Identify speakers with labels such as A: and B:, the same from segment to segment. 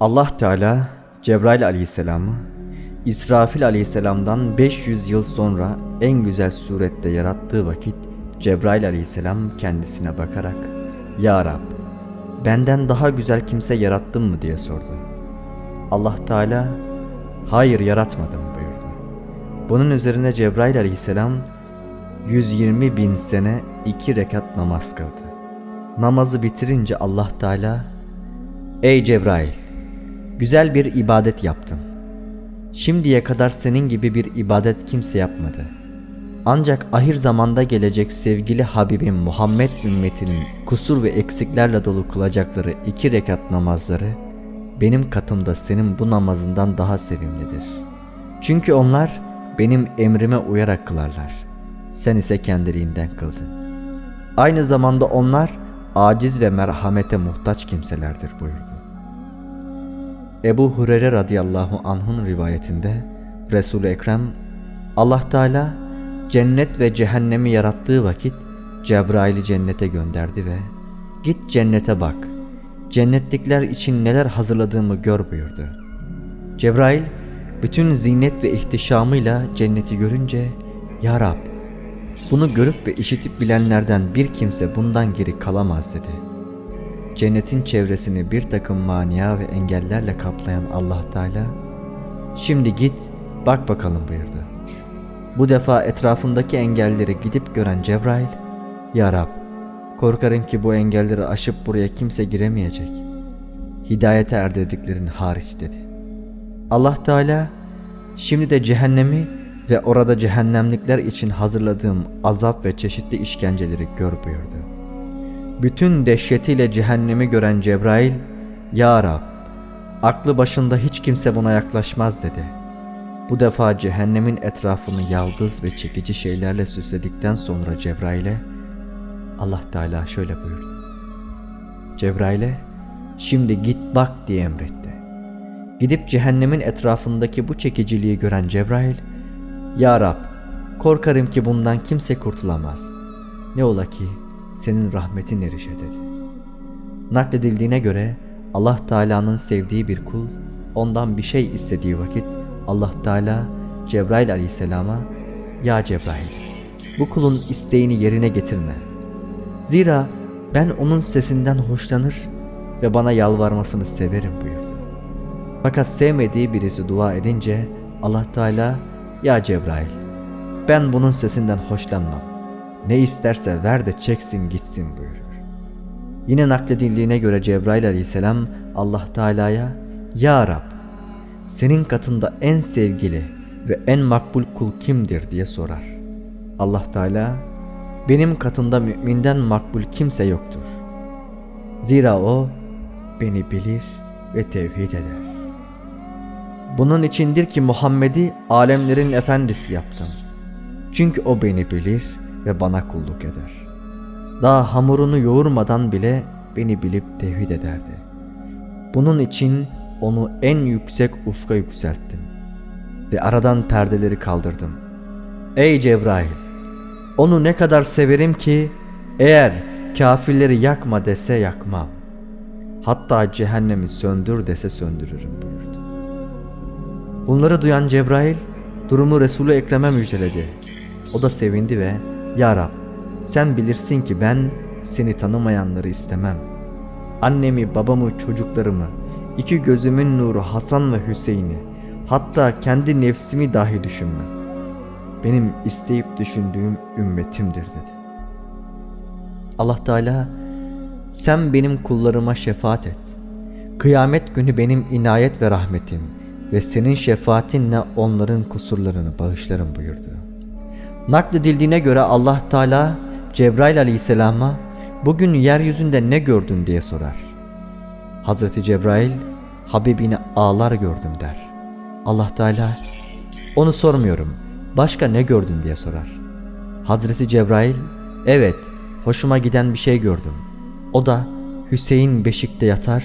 A: Allah Teala Cebrail aleyhisselamı İsrafil aleyhisselamdan 500 yıl sonra en güzel surette yarattığı vakit Cebrail aleyhisselam kendisine bakarak Ya Rab benden daha güzel kimse yarattın mı diye sordu. Allah Teala hayır yaratmadım buyurdu. Bunun üzerine Cebrail aleyhisselam 120 bin sene iki rekat namaz kıldı. Namazı bitirince Allah Teala Ey Cebrail güzel bir ibadet yaptın. Şimdiye kadar senin gibi bir ibadet kimse yapmadı. Ancak ahir zamanda gelecek sevgili Habibim Muhammed ümmetinin kusur ve eksiklerle dolu kılacakları iki rekat namazları benim katımda senin bu namazından daha sevimlidir. Çünkü onlar benim emrime uyarak kılarlar. Sen ise kendiliğinden kıldın. Aynı zamanda onlar aciz ve merhamete muhtaç kimselerdir buyurdu. Ebu Hureyre radıyallahu anh'ın rivayetinde Resul-i Ekrem Allah Teala cennet ve cehennemi yarattığı vakit Cebrail'i cennete gönderdi ve git cennete bak. Cennetlikler için neler hazırladığımı gör buyurdu. Cebrail bütün zinet ve ihtişamıyla cenneti görünce Ya Rab bunu görüp ve işitip bilenlerden bir kimse bundan geri kalamaz dedi. Cennetin çevresini bir takım mania ve engellerle kaplayan Allah Teala Şimdi git bak bakalım buyurdu. Bu defa etrafındaki engelleri gidip gören Cebrail Ya Rab korkarım ki bu engelleri aşıp buraya kimse giremeyecek. Hidayete erdediklerin hariç dedi. Allah Teala şimdi de cehennemi ve orada cehennemlikler için hazırladığım azap ve çeşitli işkenceleri gör buyurdu. Bütün dehşetiyle cehennemi gören Cebrail, Ya Rab, aklı başında hiç kimse buna yaklaşmaz dedi. Bu defa cehennemin etrafını yaldız ve çekici şeylerle süsledikten sonra Cebrail'e, Allah Teala şöyle buyurdu. Cebrail'e, şimdi git bak diye emretti. Gidip cehennemin etrafındaki bu çekiciliği gören Cebrail, Ya Rab, korkarım ki bundan kimse kurtulamaz. Ne ola ki senin rahmetin erişe dedi. Nakledildiğine göre Allah Teala'nın sevdiği bir kul ondan bir şey istediği vakit Allah Teala Cebrail aleyhisselama Ya Cebrail bu kulun isteğini yerine getirme. Zira ben onun sesinden hoşlanır ve bana yalvarmasını severim buyurdu. Fakat sevmediği birisi dua edince Allah Teala Ya Cebrail ben bunun sesinden hoşlanmam. Ne isterse ver de çeksin gitsin buyurur. Yine nakledildiğine göre Cebrail aleyhisselam Allah Teala'ya Ya Rab senin katında en sevgili ve en makbul kul kimdir diye sorar. Allah Teala benim katında müminden makbul kimse yoktur. Zira o beni bilir ve tevhid eder. Bunun içindir ki Muhammed'i alemlerin efendisi yaptım. Çünkü o beni bilir ve bana kulluk eder. Daha hamurunu yoğurmadan bile beni bilip tevhid ederdi. Bunun için onu en yüksek ufka yükselttim ve aradan perdeleri kaldırdım. Ey Cebrail! Onu ne kadar severim ki eğer kafirleri yakma dese yakmam. Hatta cehennemi söndür dese söndürürüm buyurdu. Bunları duyan Cebrail durumu Resulü Ekrem'e müjdeledi. O da sevindi ve Ya Rab sen bilirsin ki ben seni tanımayanları istemem. Annemi, babamı, çocuklarımı, iki gözümün nuru Hasan ve Hüseyin'i, hatta kendi nefsimi dahi düşünmem. Benim isteyip düşündüğüm ümmetimdir dedi. Allah Teala sen benim kullarıma şefaat et. Kıyamet günü benim inayet ve rahmetim ve senin şefaatinle onların kusurlarını bağışlarım buyurdu. Nakledildiğine göre Allah Teala Cebrail aleyhisselama bugün yeryüzünde ne gördün diye sorar. Hazreti Cebrail Habibini ağlar gördüm der. Allah Teala onu sormuyorum başka ne gördün diye sorar. Hazreti Cebrail evet hoşuma giden bir şey gördüm. O da Hüseyin beşikte yatar.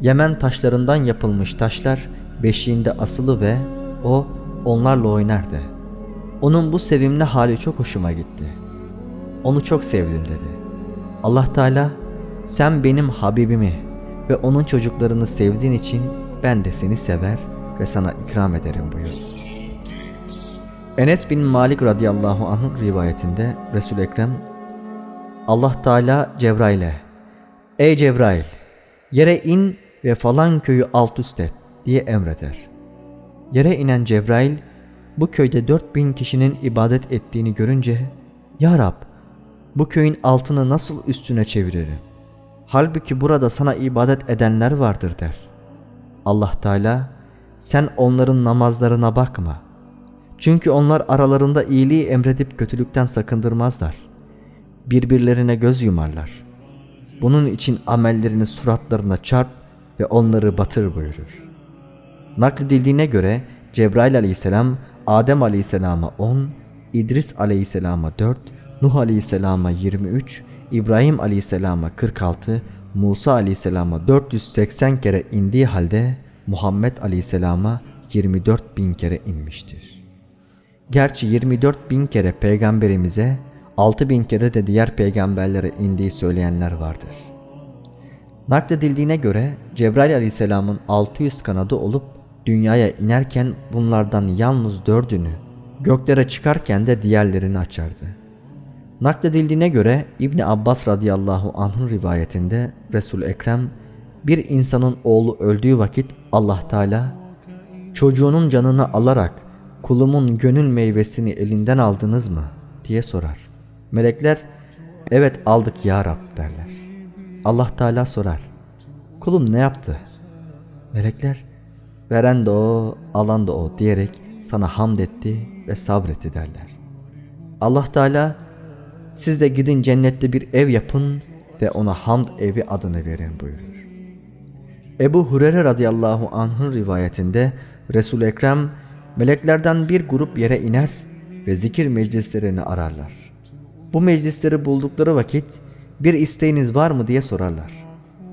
A: Yemen taşlarından yapılmış taşlar beşiğinde asılı ve o onlarla oynardı. Onun bu sevimli hali çok hoşuma gitti. Onu çok sevdim dedi. Allah Teala sen benim Habibimi ve onun çocuklarını sevdiğin için ben de seni sever ve sana ikram ederim buyur. Enes bin Malik radıyallahu anh'ın rivayetinde Resul Ekrem Allah Teala Cebrail'e Ey Cebrail yere in ve falan köyü alt üst et diye emreder. Yere inen Cebrail bu köyde 4000 kişinin ibadet ettiğini görünce Ya Rab bu köyün altını nasıl üstüne çeviririm? Halbuki burada sana ibadet edenler vardır der. Allah Teala sen onların namazlarına bakma. Çünkü onlar aralarında iyiliği emredip kötülükten sakındırmazlar. Birbirlerine göz yumarlar. Bunun için amellerini suratlarına çarp ve onları batır buyurur. Nakledildiğine göre Cebrail aleyhisselam Adem aleyhisselama 10, İdris aleyhisselama 4, Nuh aleyhisselama 23, İbrahim aleyhisselama 46, Musa aleyhisselama 480 kere indiği halde Muhammed aleyhisselama 24 bin kere inmiştir. Gerçi 24 bin kere peygamberimize 6 bin kere de diğer peygamberlere indiği söyleyenler vardır. Nakledildiğine göre Cebrail aleyhisselamın 600 kanadı olup dünyaya inerken bunlardan yalnız dördünü, göklere çıkarken de diğerlerini açardı. Nakledildiğine göre İbni Abbas radıyallahu anh'ın rivayetinde Resul Ekrem bir insanın oğlu öldüğü vakit Allah Teala çocuğunun canını alarak kulumun gönül meyvesini elinden aldınız mı diye sorar. Melekler evet aldık ya Rab derler. Allah Teala sorar. Kulum ne yaptı? Melekler veren de o, alan da o diyerek sana hamd etti ve sabretti derler. Allah Teala siz de gidin cennette bir ev yapın ve ona hamd evi adını verin buyurur. Ebu Hureyre radıyallahu anh'ın rivayetinde resul Ekrem meleklerden bir grup yere iner ve zikir meclislerini ararlar. Bu meclisleri buldukları vakit bir isteğiniz var mı diye sorarlar.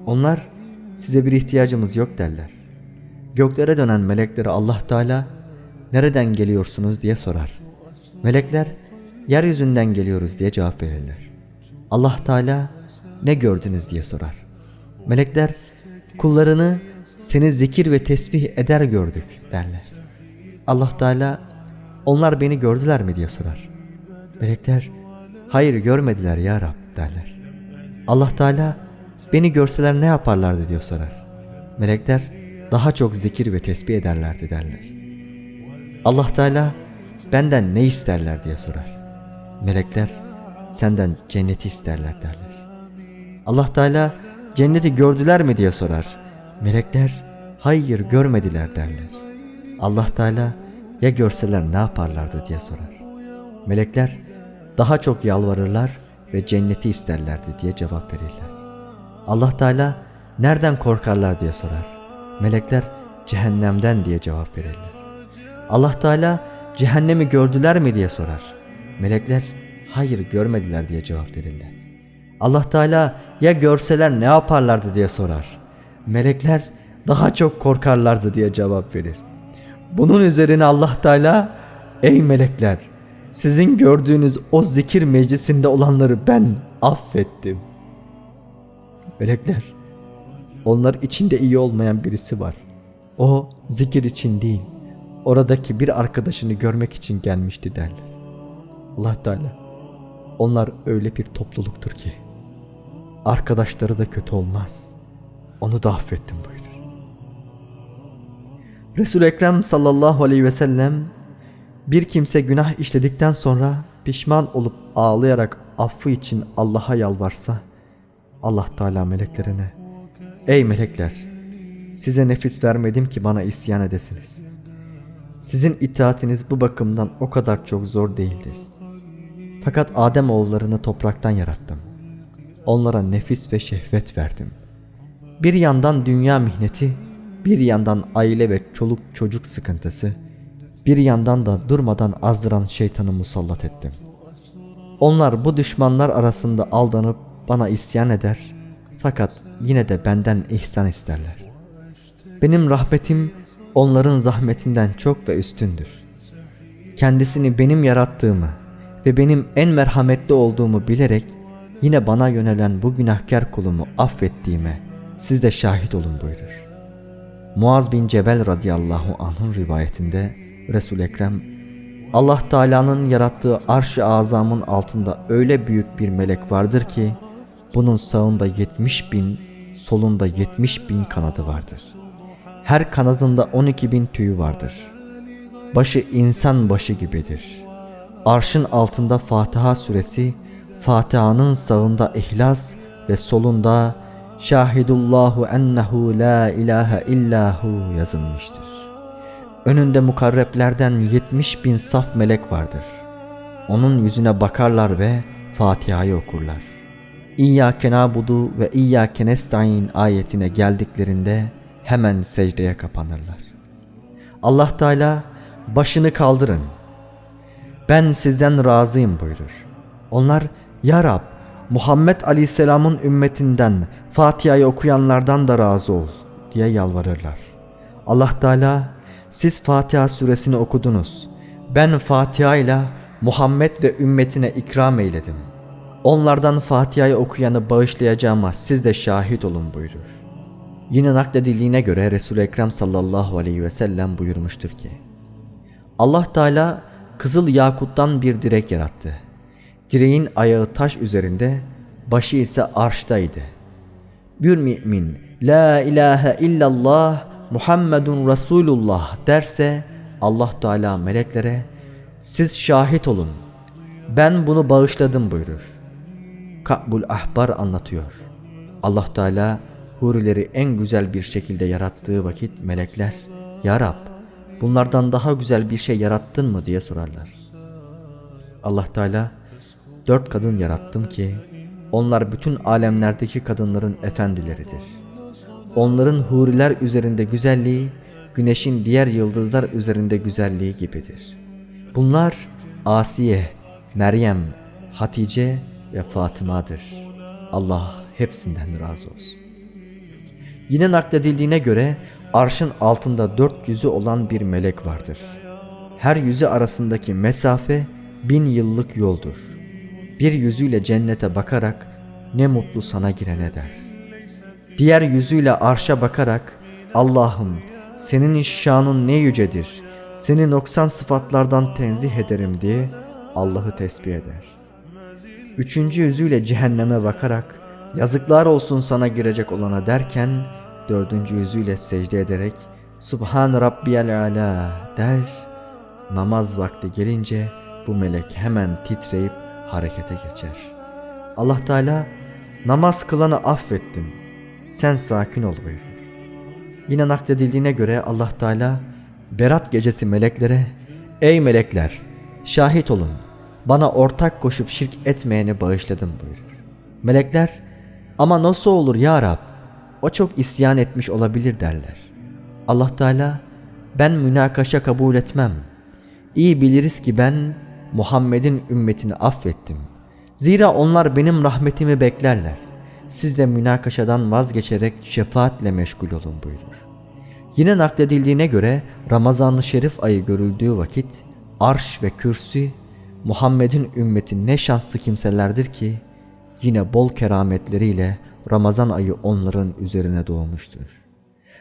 A: Onlar size bir ihtiyacımız yok derler. Göklere dönen meleklere Allah Teala nereden geliyorsunuz diye sorar. Melekler yeryüzünden geliyoruz diye cevap verirler. Allah Teala ne gördünüz diye sorar. Melekler kullarını seni zikir ve tesbih eder gördük derler. Allah Teala onlar beni gördüler mi diye sorar. Melekler hayır görmediler ya Rab derler. Allah Teala beni görseler ne yaparlardı diye sorar. Melekler daha çok zikir ve tesbih ederlerdi derler. Allah Teala benden ne isterler diye sorar. Melekler senden cenneti isterler derler. Allah Teala cenneti gördüler mi diye sorar. Melekler hayır görmediler derler. Allah Teala ya görseler ne yaparlardı diye sorar. Melekler daha çok yalvarırlar ve cenneti isterlerdi diye cevap verirler. Allah Teala nereden korkarlar diye sorar. Melekler cehennemden diye cevap verirler. Allah Teala cehennemi gördüler mi diye sorar. Melekler hayır görmediler diye cevap verirler. Allah Teala ya görseler ne yaparlardı diye sorar. Melekler daha çok korkarlardı diye cevap verir. Bunun üzerine Allah Teala ey melekler sizin gördüğünüz o zikir meclisinde olanları ben affettim. Melekler onlar içinde iyi olmayan birisi var. O zikir için değil oradaki bir arkadaşını görmek için gelmişti derler. Allah Teala onlar öyle bir topluluktur ki arkadaşları da kötü olmaz. Onu da affettim buyurur. Resul Ekrem sallallahu aleyhi ve sellem bir kimse günah işledikten sonra pişman olup ağlayarak affı için Allah'a yalvarsa Allah Teala meleklerine Ey melekler size nefis vermedim ki bana isyan edesiniz. Sizin itaatiniz bu bakımdan o kadar çok zor değildir. Fakat Adem oğullarını topraktan yarattım. Onlara nefis ve şehvet verdim. Bir yandan dünya mihneti, bir yandan aile ve çoluk çocuk sıkıntısı, bir yandan da durmadan azdıran şeytanı musallat ettim. Onlar bu düşmanlar arasında aldanıp bana isyan eder fakat yine de benden ihsan isterler. Benim rahmetim onların zahmetinden çok ve üstündür. Kendisini benim yarattığımı ve benim en merhametli olduğumu bilerek yine bana yönelen bu günahkar kulumu affettiğime siz de şahit olun buyurur. Muaz bin Cebel radıyallahu anh'ın rivayetinde resul Ekrem Allah Teala'nın yarattığı arş-ı azamın altında öyle büyük bir melek vardır ki bunun sağında 70 bin, solunda 70 bin kanadı vardır. Her kanadında 12 bin tüyü vardır. Başı insan başı gibidir. Arşın altında Fatiha suresi, Fatiha'nın sağında İhlas ve solunda Şahidullahu ennehu la ilahe illahu yazılmıştır. Önünde mukarreplerden 70 bin saf melek vardır. Onun yüzüne bakarlar ve Fatiha'yı okurlar. İyyâke nâbudu ve İyyâke nestaîn ayetine geldiklerinde hemen secdeye kapanırlar. Allah Teala başını kaldırın. Ben sizden razıyım buyurur. Onlar Ya Rab Muhammed Aleyhisselam'ın ümmetinden Fatiha'yı okuyanlardan da razı ol diye yalvarırlar. Allah Teala siz Fatiha suresini okudunuz. Ben Fatiha ile Muhammed ve ümmetine ikram eyledim. Onlardan Fatiha'yı okuyanı bağışlayacağıma siz de şahit olun buyurur. Yine nakledildiğine göre Resul-i Ekrem sallallahu aleyhi ve sellem buyurmuştur ki Allah Teala kızıl yakuttan bir direk yarattı. Direğin ayağı taş üzerinde, başı ise arştaydı. Bir mümin La ilahe illallah Muhammedun Resulullah derse Allah Teala meleklere siz şahit olun. Ben bunu bağışladım buyurur. Ka'bul Ahbar anlatıyor. Allah Teala hurileri en güzel bir şekilde yarattığı vakit melekler Ya Rab bunlardan daha güzel bir şey yarattın mı diye sorarlar. Allah Teala dört kadın yarattım ki onlar bütün alemlerdeki kadınların efendileridir. Onların huriler üzerinde güzelliği güneşin diğer yıldızlar üzerinde güzelliği gibidir. Bunlar Asiye, Meryem, Hatice ve Fatıma'dır. Allah hepsinden razı olsun. Yine nakledildiğine göre arşın altında dört yüzü olan bir melek vardır. Her yüzü arasındaki mesafe bin yıllık yoldur. Bir yüzüyle cennete bakarak ne mutlu sana girene der. Diğer yüzüyle arşa bakarak Allah'ım senin şanın ne yücedir. Seni noksan sıfatlardan tenzih ederim diye Allah'ı tesbih eder. Üçüncü yüzüyle cehenneme bakarak yazıklar olsun sana girecek olana derken dördüncü yüzüyle secde ederek Subhan Rabbiyal Ala der. Namaz vakti gelince bu melek hemen titreyip harekete geçer. Allah Teala namaz kılanı affettim. Sen sakin ol buyurur. Yine nakledildiğine göre Allah Teala Berat gecesi meleklere Ey melekler şahit olun bana ortak koşup şirk etmeyeni bağışladım buyurur. Melekler ama nasıl olur ya Rab o çok isyan etmiş olabilir derler. Allah Teala ben münakaşa kabul etmem. İyi biliriz ki ben Muhammed'in ümmetini affettim. Zira onlar benim rahmetimi beklerler. Siz de münakaşadan vazgeçerek şefaatle meşgul olun buyurur. Yine nakledildiğine göre Ramazan-ı Şerif ayı görüldüğü vakit arş ve kürsü Muhammed'in ümmeti ne şanslı kimselerdir ki yine bol kerametleriyle Ramazan ayı onların üzerine doğmuştur.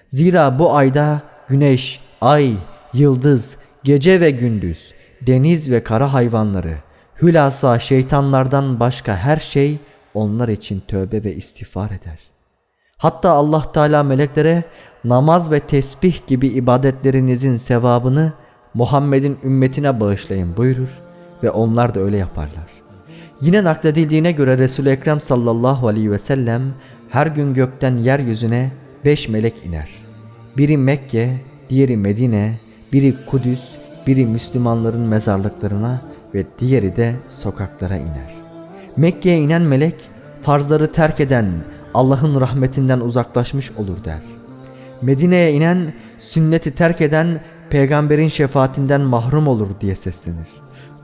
A: Zira bu ayda güneş, ay, yıldız, gece ve gündüz, deniz ve kara hayvanları, hülasa şeytanlardan başka her şey onlar için tövbe ve istiğfar eder. Hatta Allah Teala meleklere namaz ve tesbih gibi ibadetlerinizin sevabını Muhammed'in ümmetine bağışlayın buyurur ve onlar da öyle yaparlar. Yine nakledildiğine göre Resul-i Ekrem sallallahu aleyhi ve sellem her gün gökten yeryüzüne beş melek iner. Biri Mekke, diğeri Medine, biri Kudüs, biri Müslümanların mezarlıklarına ve diğeri de sokaklara iner. Mekke'ye inen melek farzları terk eden Allah'ın rahmetinden uzaklaşmış olur der. Medine'ye inen sünneti terk eden peygamberin şefaatinden mahrum olur diye seslenir.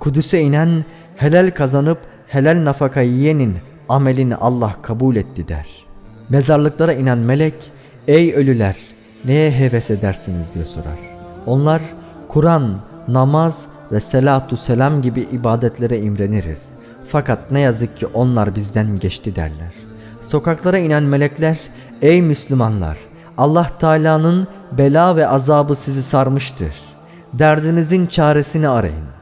A: Kudüs'e inen helal kazanıp helal nafaka yiyenin amelini Allah kabul etti der. Mezarlıklara inen melek ey ölüler neye heves edersiniz diye sorar. Onlar Kur'an, namaz ve selatu selam gibi ibadetlere imreniriz. Fakat ne yazık ki onlar bizden geçti derler. Sokaklara inen melekler Ey Müslümanlar! Allah Teala'nın bela ve azabı sizi sarmıştır. Derdinizin çaresini arayın.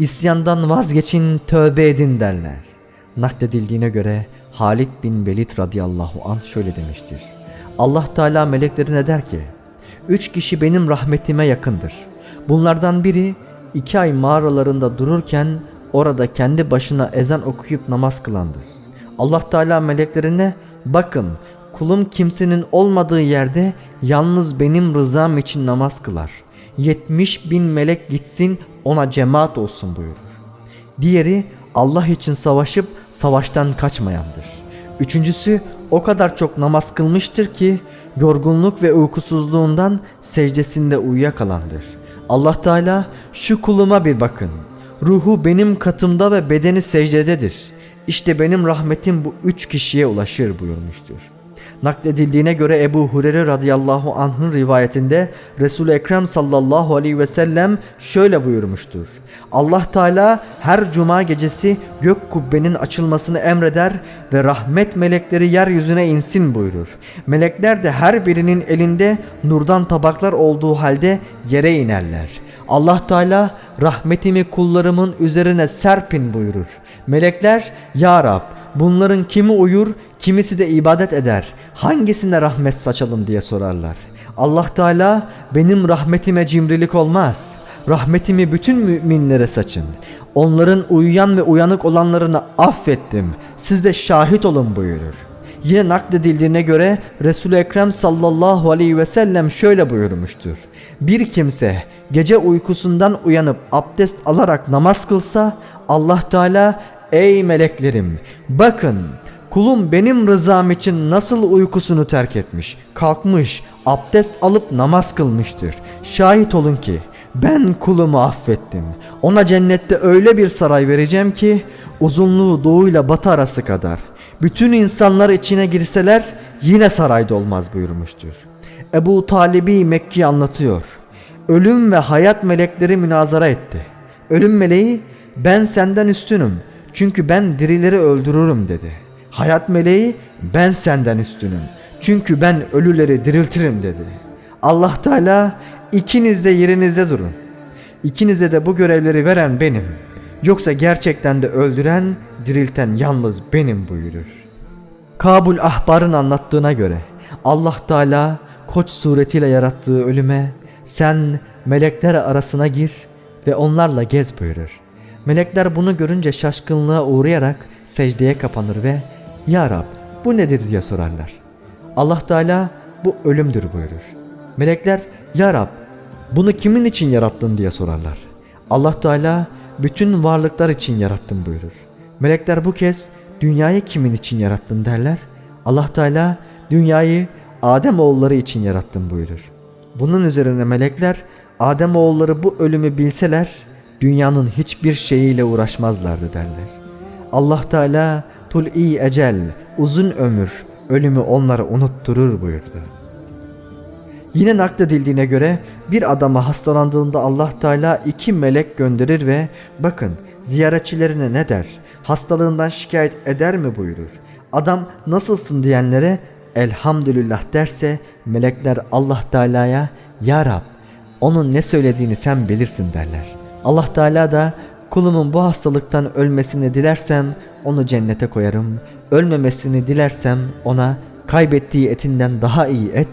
A: İsyandan vazgeçin, tövbe edin derler. Nakledildiğine göre Halid bin Velid radıyallahu anh şöyle demiştir. Allah Teala meleklerine der ki, Üç kişi benim rahmetime yakındır. Bunlardan biri iki ay mağaralarında dururken orada kendi başına ezan okuyup namaz kılandır. Allah Teala meleklerine bakın kulum kimsenin olmadığı yerde yalnız benim rızam için namaz kılar. 70 bin melek gitsin ona cemaat olsun buyurur. Diğeri Allah için savaşıp savaştan kaçmayandır. Üçüncüsü o kadar çok namaz kılmıştır ki yorgunluk ve uykusuzluğundan secdesinde uyuyakalandır. Allah Teala şu kuluma bir bakın. Ruhu benim katımda ve bedeni secdededir. İşte benim rahmetim bu üç kişiye ulaşır buyurmuştur. Nakledildiğine göre Ebu Hureyre radıyallahu anh'ın rivayetinde Resul-i Ekrem sallallahu aleyhi ve sellem şöyle buyurmuştur. Allah Teala her cuma gecesi gök kubbenin açılmasını emreder ve rahmet melekleri yeryüzüne insin buyurur. Melekler de her birinin elinde nurdan tabaklar olduğu halde yere inerler. Allah Teala rahmetimi kullarımın üzerine serpin buyurur. Melekler ya Rab bunların kimi uyur kimisi de ibadet eder. Hangisine rahmet saçalım diye sorarlar. Allah Teala benim rahmetime cimrilik olmaz. Rahmetimi bütün müminlere saçın. Onların uyuyan ve uyanık olanlarını affettim. Siz de şahit olun buyurur. Yine nakledildiğine göre Resul-i Ekrem sallallahu aleyhi ve sellem şöyle buyurmuştur. Bir kimse gece uykusundan uyanıp abdest alarak namaz kılsa Allah Teala ey meleklerim bakın kulum benim rızam için nasıl uykusunu terk etmiş kalkmış abdest alıp namaz kılmıştır. Şahit olun ki ben kulumu affettim. Ona cennette öyle bir saray vereceğim ki uzunluğu doğuyla batı arası kadar. Bütün insanlar içine girseler yine sarayda olmaz buyurmuştur. Ebu Talibi Mekki anlatıyor. Ölüm ve hayat melekleri münazara etti. Ölüm meleği ben senden üstünüm çünkü ben dirileri öldürürüm dedi. Hayat meleği ben senden üstünüm çünkü ben ölüleri diriltirim dedi. Allah Teala ikiniz de yerinizde durun. İkinize de bu görevleri veren benim. Yoksa gerçekten de öldüren, dirilten yalnız benim buyurur. Kabul Ahbar'ın anlattığına göre Allah Teala koç suretiyle yarattığı ölüme sen melekler arasına gir ve onlarla gez buyurur. Melekler bunu görünce şaşkınlığa uğrayarak secdeye kapanır ve Ya Rab bu nedir diye sorarlar. Allah Teala bu ölümdür buyurur. Melekler Ya Rab bunu kimin için yarattın diye sorarlar. Allah Teala bütün varlıklar için yarattım buyurur. Melekler bu kez dünyayı kimin için yarattın derler. Allah Teala dünyayı Adem oğulları için yarattım buyurur. Bunun üzerine melekler Adem oğulları bu ölümü bilseler dünyanın hiçbir şeyiyle uğraşmazlardı derler. Allah Teala tul'i ecel uzun ömür ölümü onlara unutturur buyurdu. Yine nakledildiğine göre bir adama hastalandığında Allah Teala iki melek gönderir ve bakın ziyaretçilerine ne der? Hastalığından şikayet eder mi buyurur. Adam nasılsın diyenlere elhamdülillah derse melekler Allah Teala'ya ya Rab onun ne söylediğini sen bilirsin derler. Allah Teala da kulumun bu hastalıktan ölmesini dilersem onu cennete koyarım. Ölmemesini dilersem ona kaybettiği etinden daha iyi et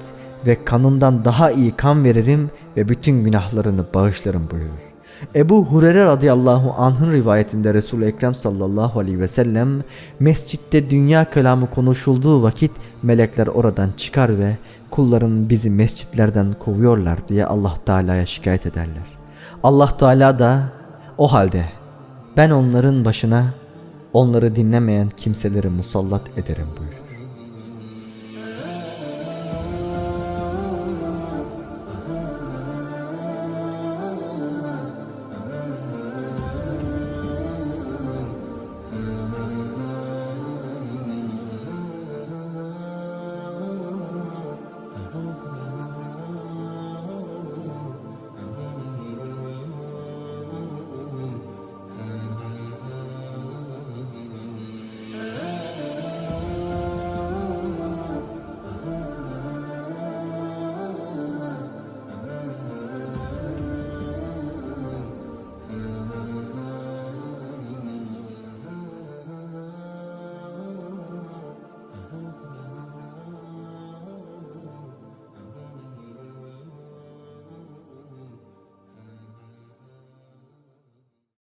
A: ve kanından daha iyi kan veririm ve bütün günahlarını bağışlarım buyurur. Ebu Hurere radıyallahu anh'ın rivayetinde Resul-i Ekrem sallallahu aleyhi ve sellem mescitte dünya kelamı konuşulduğu vakit melekler oradan çıkar ve kulların bizi mescitlerden kovuyorlar diye Allah Teala'ya şikayet ederler. Allah Teala da o halde ben onların başına onları dinlemeyen kimseleri musallat ederim buyurur.